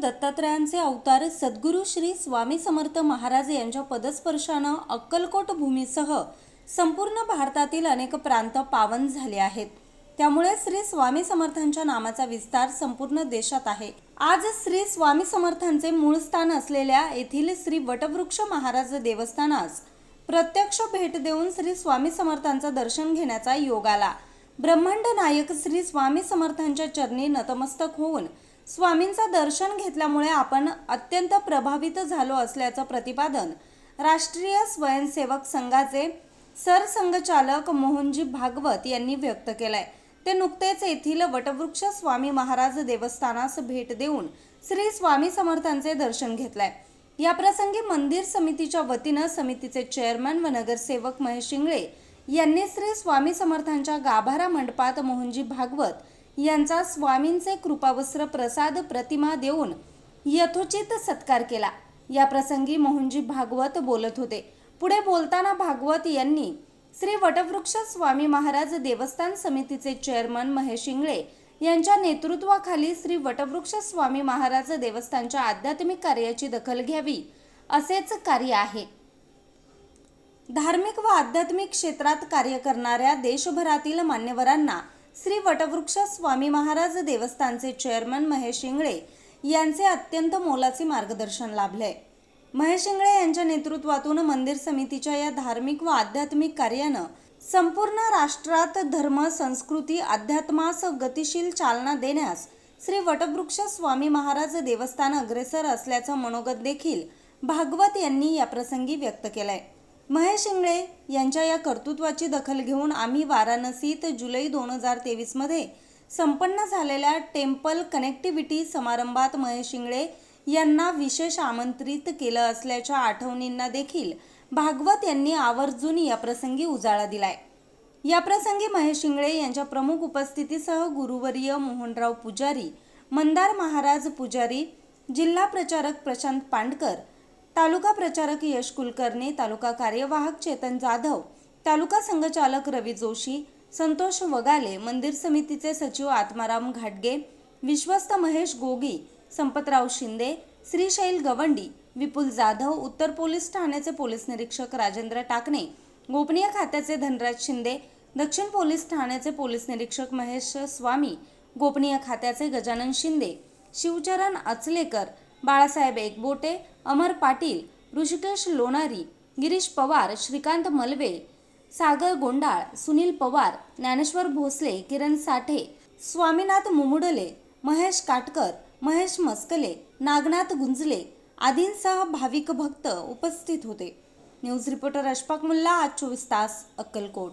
दत्तात्रयांचे अवतार सद्गुरू श्री स्वामी समर्थ महाराज यांच्या पदस्पर्शानं अक्कलकोट भूमीसह संपूर्ण भारतातील अनेक प्रांत पावन झाले आहेत. त्यामुळे श्री स्वामी समर्थांच्या नामाचा विस्तार संपूर्ण देशात आहे. आज श्री स्वामी समर्थांचे मूळ स्थान असलेल्या येथील श्री वटवृक्ष महाराज देवस्थानास प्रत्यक्ष भेट देऊन श्री स्वामी समर्थांचं दर्शन घेण्याचा योग आला. ब्रह्मांड नायक श्री स्वामी समर्थांच्या चरणी नतमस्तक होऊन स्वामींचं दर्शन घेतल्यामुळे आपण अत्यंत प्रभावित झालो असल्याचं प्रतिपादन राष्ट्रीय स्वयंसेवक संघाचे सरसंघचालक मोहनजी भागवत यांनी व्यक्त केलंय. ते नुकतेच येथील वटवृक्ष स्वामी महाराज देवस्थानास भेट देऊन श्री स्वामी समर्थांचे दर्शन घेतलंय. या प्रसंगी मंदिर समितीच्या वतीनं समितीचे चेअरमन व नगरसेवक महेश शिंगळे यांनी श्री स्वामी समर्थांच्या गाभारा मंडपात मोहनजी भागवत यांचा स्वामींचे कृपावस्त्र प्रसाद प्रतिमा देऊन यथोचित सत्कार केला. या प्रसंगी मोहनजी भागवत बोलत होते. पुढे बोलताना भागवत यांनी श्री वटवृक्ष स्वामी महाराज देवस्थान समितीचे चेअरमन महेश इंगळे यांच्या नेतृत्वाखाली श्री वटवृक्ष स्वामी महाराज देवस्थानच्या आध्यात्मिक कार्याची दखल घ्यावी असेच कार्य आहे. धार्मिक व आध्यात्मिक क्षेत्रात कार्य करणाऱ्या देशभरातील मान्यवरांना श्री वटवृक्ष स्वामी महाराज देवस्थानचे चेअरमन महेश इंगळे यांचे अत्यंत मोलाचे मार्गदर्शन लाभले. महेश शिंगळे यांच्या नेतृत्वातून मंदिर समितीच्या या धार्मिक व आध्यात्मिक कार्यानं संपूर्ण राष्ट्रात धर्म संस्कृती अध्यात्मास गतिशील चालना देण्यास श्री वटवृक्ष स्वामी महाराज देवस्थान अग्रेसर असल्याचं मनोगत देखील भागवत यांनी या प्रसंगी व्यक्त केलंय. महेश इंगळे यांच्या या कर्तृत्वाची दखल घेऊन आम्ही वाराणसीत जुलै दोन हजार तेवीसमध्ये संपन्न झालेल्या टेम्पल कनेक्टिव्हिटी समारंभात महेश इंगळे यांना विशेष आमंत्रित केलं असल्याच्या आठवणींना देखील भागवत यांनी आवर्जून या प्रसंगी उजाळा दिलाय. या प्रसंगी महेश इंगळे यांच्या प्रमुख उपस्थितीसह गुरुवर्य मोहनराव पुजारी मंदार महाराज पुजारी जिल्हा प्रचारक प्रशांत पांडकर तालुका प्रचारक यश कुलकर्णी तालुका कार्यवाहक चेतन जाधव तालुका संघचालक रवी जोशी संतोष वगाले मंदिर समितीचे सचिव आत्माराम घाटगे विश्वस्त महेश गोगी संपतराव शिंदे श्रीशैल गवंडी विपुल जाधव उत्तर पोलीस ठाण्याचे पोलीस निरीक्षक राजेंद्र टाकणे गोपनीय खात्याचे धनराज शिंदे दक्षिण पोलीस ठाण्याचे पोलीस निरीक्षक महेश स्वामी गोपनीय खात्याचे गजानन शिंदे शिवचरण अचलेकर बाळासाहेब एकबोटे अमर पाटील ऋषिकेश लोणारी गिरीश पवार श्रीकांत मलवे सागर गोंडाळ सुनील पवार ज्ञानेश्वर भोसले किरण साठे स्वामीनाथ मुमुडले महेश काटकर महेश मस्कले नागनाथ गुंजले आदींसह भाविक भक्त उपस्थित होते. न्यूज रिपोर्टर अशफाक मुल्ला आज चोवीस तास अक्कलकोट.